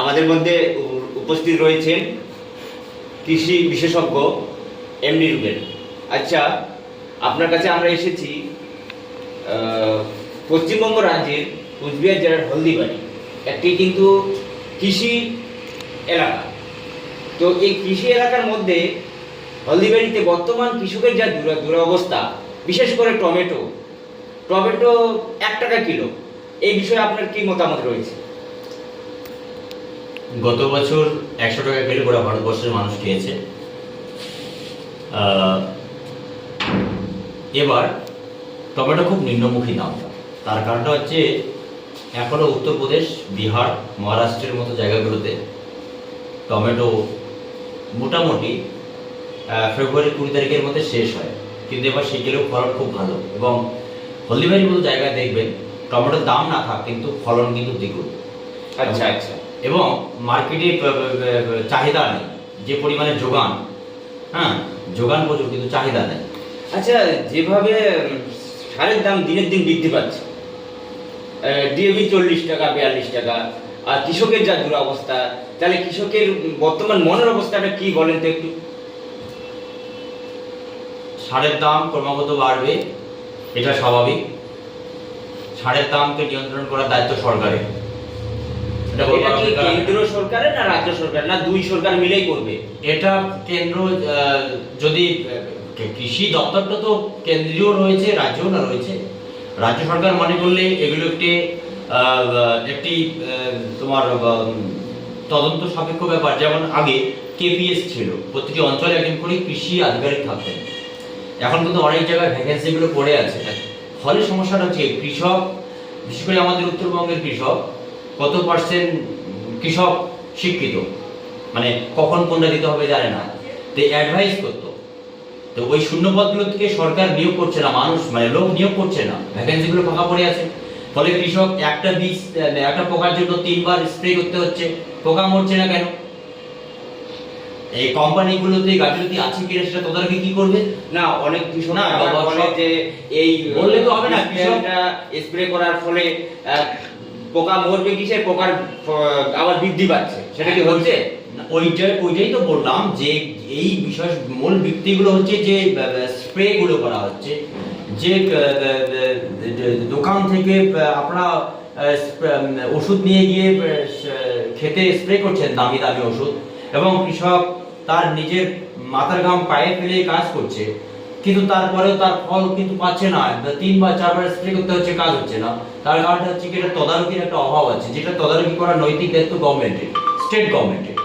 আমাদের মধ্যে উপস্থিত রয়েছেন কৃষি বিশেষজ্ঞ এমনি রুবেন আচ্ছা আপনার কাছে আমরা এসেছি পশ্চিমবঙ্গ রাজ্যের কুচবিহার জেলার হলদিবাড়ি, একটি কিন্তু কৃষি এলাকা। তো এই কৃষি এলাকার মধ্যে হলদিবাড়িতে বর্তমান কৃষকের যা দুরা, দুরবস্থা, বিশেষ করে টমেটো টমেটো এক টাকা কিলো, এই বিষয়ে আপনার কি মতামত রয়েছে? গত বছর একশো টাকা করে ভারতবর্ষের মানুষ খেয়েছে। এবার টমেটো খুব নিম্নমুখী দাম। তার কারণটা হচ্ছে এখনও উত্তরপ্রদেশ, বিহার, মহারাষ্ট্রের মতো জায়গাগুলোতে টমেটো মোটামুটি ফেব্রুয়ারি কুড়ি তারিখের মধ্যে শেষ হয়। কিন্তু এবার সেগুলো ফলন খুব ভালো এবং হলদিবাড়ির মতো জায়গায় দেখবেন, টমেটোর দাম না থাক, কিন্তু ফলন কিন্তু দ্বিগুণ। আচ্ছা আচ্ছা। এবং মার্কেটে চাহিদা নেই যে পরিমাণে যোগান হ্যাঁ যোগান প্রচুর কিন্তু চাহিদা নেই। আচ্ছা যেভাবে সারের দাম দিনের দিন বৃদ্ধি পাচ্ছে ডিএবি চল্লিশ টাকা বিয়াল্লিশ টাকা আর কৃষকের যা দুরবস্থা তাহলে কৃষকের বর্তমান মনের অবস্থাটা কি বলেন তো একটু? সারের দাম ক্রমাগত বাড়বে এটা স্বাভাবিক। সারের দামকে নিয়ন্ত্রণ করার দায়িত্ব সরকারের। এটা কি কেন্দ্র সরকারের না রাজ্য সরকার না দুই সরকার মিলেই করবে? এটা কেন্দ্র যদি কৃষি দপ্তরটা তো কেন্দ্রীয় রয়েছে রাজ্যও না রয়েছে। রাজ্য সরকার মনে করলে এগুলো একটি একটি তোমার তদন্ত সাপেক্ষ ব্যাপার। যেমন আগে কেপিএস ছিল প্রতিটি অঞ্চলে একজন করে কৃষি আধিকারিক থাকতেন। এখন কিন্তু অনেক জায়গায় ভ্যাকেন্সিগুলো পড়ে আছে। ফলে সমস্যাটা হচ্ছে কৃষক বিশেষ করে আমাদের উত্তরবঙ্গের কৃষক কত পার্সেন্ট কৃষক শিক্ষিত? মানে কখন কোনটা দিতে হবে জানে না। তো অ্যাডভাইস করতো। তো ওই শূন্য পদগুলো থেকে সরকার নিয়োগ করছে না মানুষ মানে লোক নিয়োগ করছে না। ভ্যাকেন্সিগুলো ফাঁকা পড়ে আছে। ফলে কৃষক একটা বীজ একটা পোকার জন্য তিনবার স্প্রে করতে হচ্ছে। পোকা মরছে না কেন? এই কোম্পানিগুলোতে গাফিলতি আছে কিনা সেটা তদারকি কি করবে? না অনেক কৃষক না, বলে যে এই বললে তো হবে না, কৃষক- স্প্রে করার ফলে পোকা মরবে কিসে পোকার আবার বৃদ্ধি পাচ্ছে? সেটা কি হচ্ছে? ওইটাই ওইটাই তো বললাম যে এই বিষয় মূল ভিত্তিগুলো হচ্ছে যে স্প্রে গুলো করা হচ্ছে। যে দোকান থেকে আপনারা ওষুধ নিয়ে গিয়ে খেতে স্প্রে করছেন দামি দামি ওষুধ। এবং কৃষক তার নিজের মাথার ঘাম পায়ে ফেলে কাজ করছে। কিন্তু তারপরেও তার ফল কিন্তু পাচ্ছে না। তিন বা চারবার স্প্রে করতে হচ্ছে, কাজ হচ্ছে না। তার কারণটা হচ্ছে কি, এটা তদারকির একটা অভাব আছে, যেটা তদারকি করার নৈতিক দায়িত্ব গভর্নমেন্টের স্টেট গভর্নমেন্টের